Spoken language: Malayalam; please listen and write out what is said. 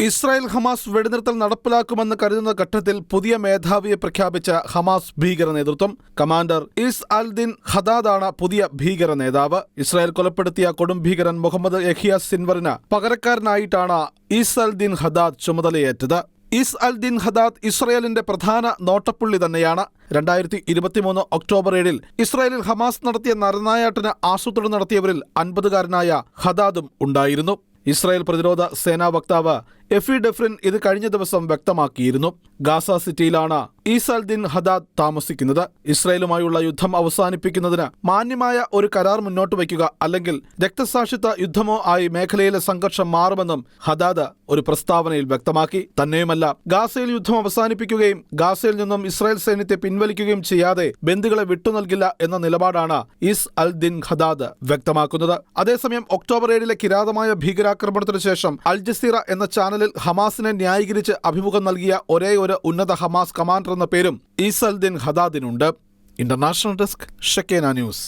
ഇസ്രായേൽ ഹമാസ് വെടിനിർത്തൽ നടപ്പിലാക്കുമെന്ന് കരുതുന്ന ഘട്ടത്തിൽ പുതിയ മേധാവിയെ പ്രഖ്യാപിച്ച ഹമാസ് ഭീകര നേതൃത്വം. കമാൻഡർ ഇസ് അൽ ദിൻ ഹദാദാണ് പുതിയ ഭീകര നേതാവ്. ഇസ്രായേൽ കൊലപ്പെടുത്തിയ കൊടും ഭീകരൻ മുഹമ്മദ് യഹിയ സിൻവറിന് പകരക്കാരനായിട്ടാണ് ഇസ് അൽ ദിൻ ഹദാദ് ചുമതലയേറ്റത്. ഇസ് അൽ ദിൻ ഹദാദ് ഇസ്രായേലിന്റെ പ്രധാന നോട്ടപ്പുള്ളി തന്നെയാണ്. രണ്ടായിരത്തി ഇരുപത്തിമൂന്ന് ഒക്ടോബർ ഏഴിൽ ഇസ്രായേലിൽ ഹമാസ് നടത്തിയ നരനായാട്ടിന് ആസൂത്രണം നടത്തിയവരിൽ അൻപതുകാരനായ ഹദാദും ഉണ്ടായിരുന്നു. ഇസ്രായേൽ പ്രതിരോധ സേനാ വക്താവ് എഫി ഡെഫ്രിൻ ഇത് കഴിഞ്ഞ ദിവസം വ്യക്തമാക്കിയിരുന്നു. ഗാസ സിറ്റിയിലാണ് ഈസൽദിൻ ഹദാദ് താമസിക്കുന്നത്. ഇസ്രയേലുമായുള്ള യുദ്ധം അവസാനിപ്പിക്കുന്നതിന് മാന്യമായ ഒരു കരാർ മുന്നോട്ട് വയ്ക്കുക അല്ലെങ്കിൽ രക്തസാക്ഷിത്വ യുദ്ധമോ ആയി മേഖലയിലെ സംഘർഷം മാറുമെന്നും ഹദാദ് ഒരു പ്രസ്താവനയിൽ വ്യക്തമാക്കി. തന്നെയുമല്ല ഗാസയിൽ യുദ്ധം അവസാനിപ്പിക്കുകയും ഗാസയിൽ നിന്നും ഇസ്രായേൽ സൈന്യത്തെ പിൻവലിക്കുകയും ചെയ്യാതെ ബന്ദികളെ വിട്ടുനൽകില്ല എന്ന നിലപാടാണ് ഇസ് അൽ ദിൻ ഹദാദ് വ്യക്തമാക്കുന്നത്. അതേസമയം ഒക്ടോബർ ഏഴിലെ കിരാതമായ ഭീകരാക്രമണത്തിന് ശേഷം അൽ ജസീറ എന്ന ചാനലിൽ ഹമാസിനെ ന്യായീകരിച്ച് അഭിമുഖം നൽകിയ ഒരേ ഒരു ഉന്നത ഹമാസ് കമാൻഡർ എന്ന പേരും Izz al Din ഹദാദിനുണ്ട്. International desk Shakeena news.